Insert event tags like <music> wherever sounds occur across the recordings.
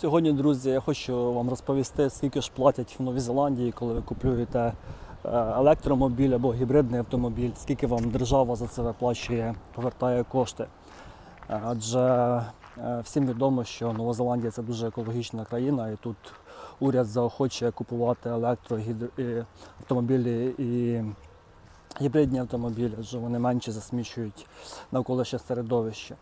Сьогодні, друзі, я хочу вам розповісти, скільки ж платять в Новій Зеландії, коли ви купуєте е, електромобіль або гібридний автомобіль, скільки вам держава за це виплачує, повертає кошти. Е, Адже е, всім відомо, що Нова Зеландія це дуже екологічна країна, і тут уряд заохочує купувати електроавтомобілі і гібридні автомобілі, адже вони менше засмічують навколишнє середовище.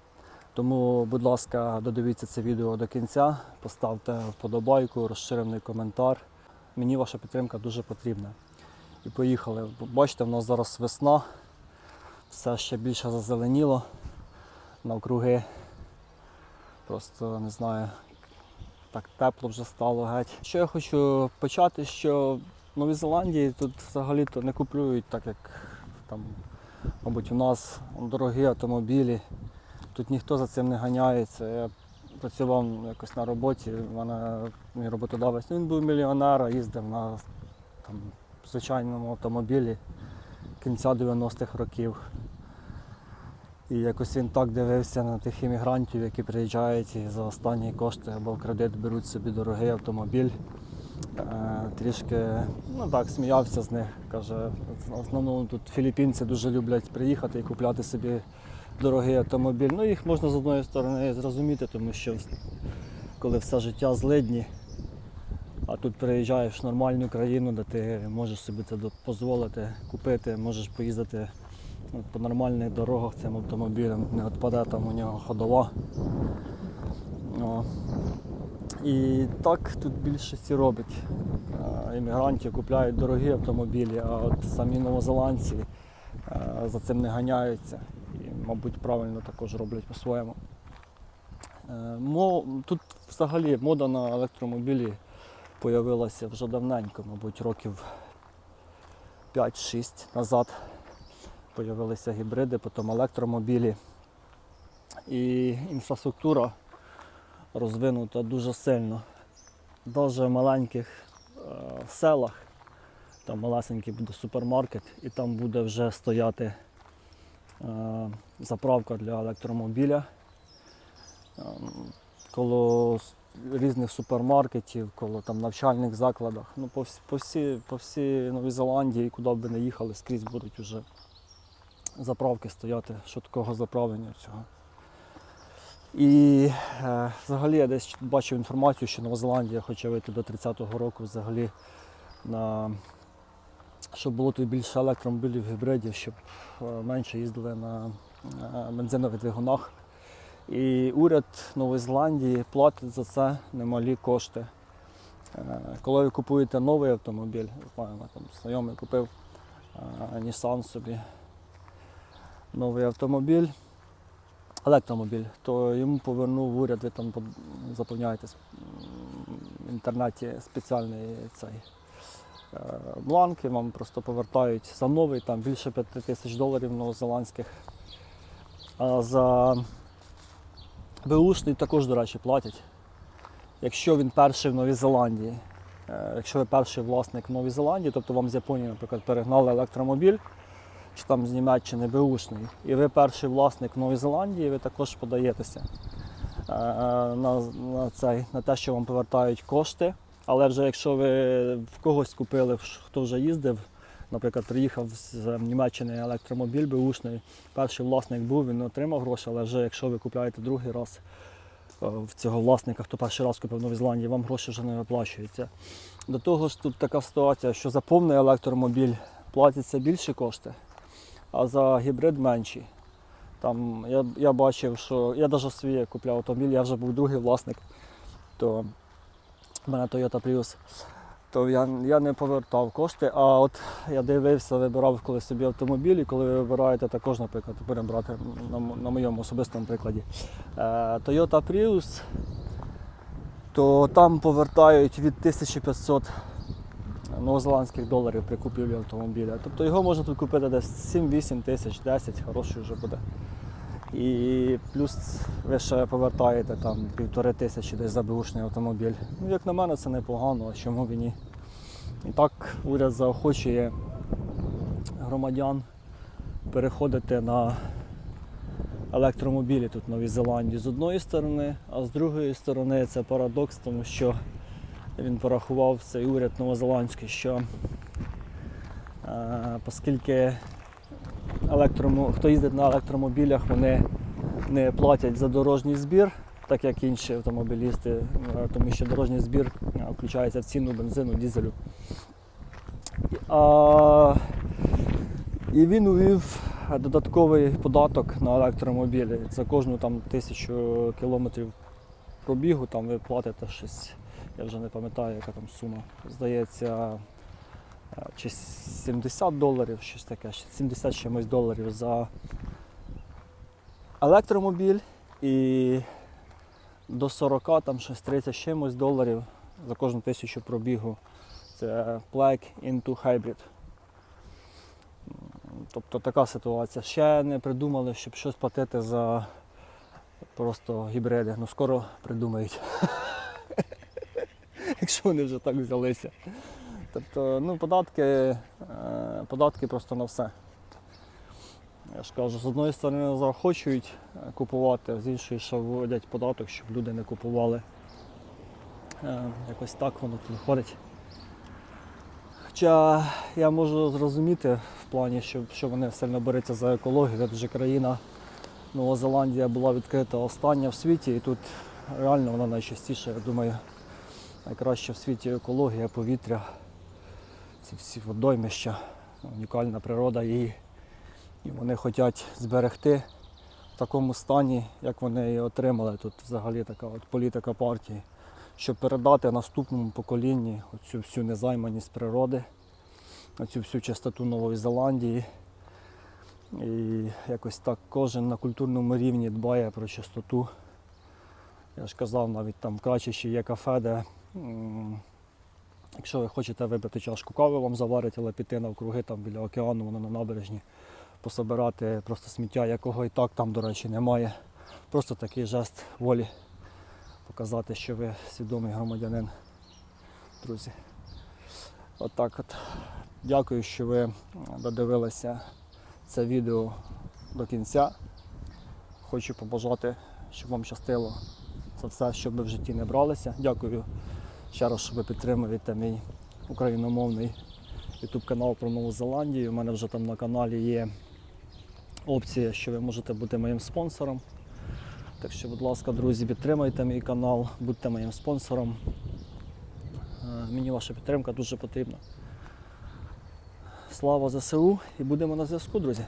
Тому, будь ласка, додивіться це відео до кінця, поставте вподобайку, розширений коментар. Мені ваша підтримка дуже потрібна. І поїхали. Бачите, в нас зараз весна, все ще більше зазеленіло навкруги. Просто не знаю, так тепло вже стало геть. Що я хочу почати, що в Новій Зеландії тут взагалі-то не куплюють, так як там, мабуть, у нас дорогі автомобілі. Тут ніхто за цим не ганяється. Я працював якось на роботі, в мене мій роботодавець, ну, він був мільйонер, їздив на там, звичайному автомобілі кінця 90-х років. І якось він так дивився на тих іммігрантів, які приїжджають і за останні кошти або в кредит беруть собі дорогий автомобіль. Е, Трішки ну так, сміявся з них. Каже, в основному тут філіппінці дуже люблять приїхати і купляти собі дорогий автомобіль. Ну їх можна з одної сторони зрозуміти, тому що коли все життя злидні, а тут приїжджаєш в нормальну країну, де ти можеш собі це дозволити купити, можеш поїздити ну, по нормальних дорогах цим автомобілем, не відпаде там у нього ходова. О. І так тут більшості робить. Іммігрантів купляють дорогі автомобілі, а от самі новозеландці е, за цим не ганяються. Мабуть, правильно також роблять по-своєму. Е, Тут взагалі мода на електромобілі з'явилася вже давненько, мабуть, років 5-6 назад. Появилися гібриди, потім електромобілі. І інфраструктура розвинута дуже сильно. Навіть в маленьких е, селах, там малесенький буде супермаркет, і там буде вже стояти заправка для електромобіля. Ем, Коло різних супермаркетів, коло там навчальних закладах. Ну, по, всі, по всій Новій Зеландії, куди б не їхали, скрізь будуть вже заправки стояти швидкого заправлення цього. І е, взагалі я десь бачив інформацію, що Нова Зеландія хоче вийти до 30-го року взагалі на щоб було тут більше електромобілів, гібридів, щоб е, менше їздили на е, бензинових двигунах. І уряд Нової Зеландії платить за це немалі кошти. Е, Коли ви купуєте новий автомобіль, знаю, там знайомий купив Nissan собі новий автомобіль, електромобіль, то йому повернув уряд, ви там заповняєте в інтернеті спеціальний цей е, бланк, і вам просто повертають за новий, там більше 5 тисяч доларів новозеландських. А за Беушний також, до речі, платять. Якщо він перший в Новій Зеландії. Е, Якщо ви перший власник в Новій Зеландії, тобто вам з Японії, наприклад, перегнали електромобіль, чи там з Німеччини Беушний, і ви перший власник в Новій Зеландії, ви також подаєтеся е, на, на, цей, на те, що вам повертають кошти. Але вже якщо ви в когось купили, хто вже їздив, наприклад, приїхав з Німеччини електромобіль беушний, перший власник був, він отримав гроші, але вже якщо ви купляєте другий раз е, в цього власника, хто перший раз купив в Новій Зеландії, вам гроші вже не виплачуються. До того ж, тут така ситуація, що за повний електромобіль платяться більші кошти, а за гібрид менші. Там я, я бачив, що я навіть свій купляв автомобіль, я вже був другий власник, то в мене Toyota Prius, то я, я не повертав кошти. А от я дивився, вибирав коли собі автомобіль, і коли ви вибираєте також, наприклад, будемо брати на, на моєму особистому прикладі. Е, Toyota Prius, то там повертають від 1500 новозеландських доларів при купівлі автомобіля. Тобто його можна тут купити десь 7-8 тисяч, 10, хороший вже буде. І плюс ви ще повертаєте там півтори тисячі десь за беушний автомобіль. Ну, як на мене, це непогано, а чому б і ні. І так уряд заохочує громадян переходити на електромобілі тут в Новій Зеландії з одної сторони, а з другої сторони це парадокс, тому що він порахував цей уряд новозеландський, що е, оскільки електромо... хто їздить на електромобілях, вони не платять за дорожній збір, так як інші автомобілісти, е, тому що дорожній збір е, включається в ціну бензину, дізелю. А, і він увів додатковий податок на електромобілі. За кожну там тисячу кілометрів пробігу там ви платите щось, я вже не пам'ятаю, яка там сума. Здається, чи 70 доларів, щось таке, 70 чимось доларів за електромобіль і до 40, там щось 30 чимось доларів за кожну тисячу пробігу. Це Plug into Hybrid. Тобто така ситуація. Ще не придумали, щоб щось платити за просто гібриди. Ну скоро придумають. <laughs> Якщо вони вже так взялися. Тобто, ну, податки, е, податки просто на все. Я ж кажу, з одної сторони захочують е, купувати, а з іншої ще вводять податок, щоб люди не купували. Е, Якось так воно тут виходить. Хоча я можу зрозуміти в плані, що, що вони сильно борються за екологію, адже країна Нова Зеландія була відкрита остання в світі, і тут реально вона найчастіше, я думаю, найкраще в світі екологія, повітря, ці всі водоймища, унікальна природа її. І вони хочуть зберегти в такому стані, як вони її отримали. Тут взагалі така от політика партії, щоб передати наступному поколінню оцю всю незайманість природи, оцю всю чистоту Нової Зеландії. І якось так кожен на культурному рівні дбає про чистоту. Я ж казав, навіть там в Крачищі є кафе, де якщо ви хочете випити чашку кави, вам заварять, але піти навкруги там біля океану, воно на набережні, пособирати просто сміття, якого і так там, до речі, немає. Просто такий жест волі показати, що ви свідомий громадянин, друзі. Отак от. Дякую, що ви додивилися це відео до кінця. Хочу побажати, щоб вам щастило за все, щоб ви в житті не бралися. Дякую ще раз, що ви підтримуєте мій україномовний YouTube канал про Нову Зеландію. У мене вже там на каналі є опція, що ви можете бути моїм спонсором. Так що, будь ласка, друзі, підтримайте мій канал, будьте моїм спонсором. Е, Мені ваша підтримка дуже потрібна. Слава ЗСУ і будемо на зв'язку, друзі.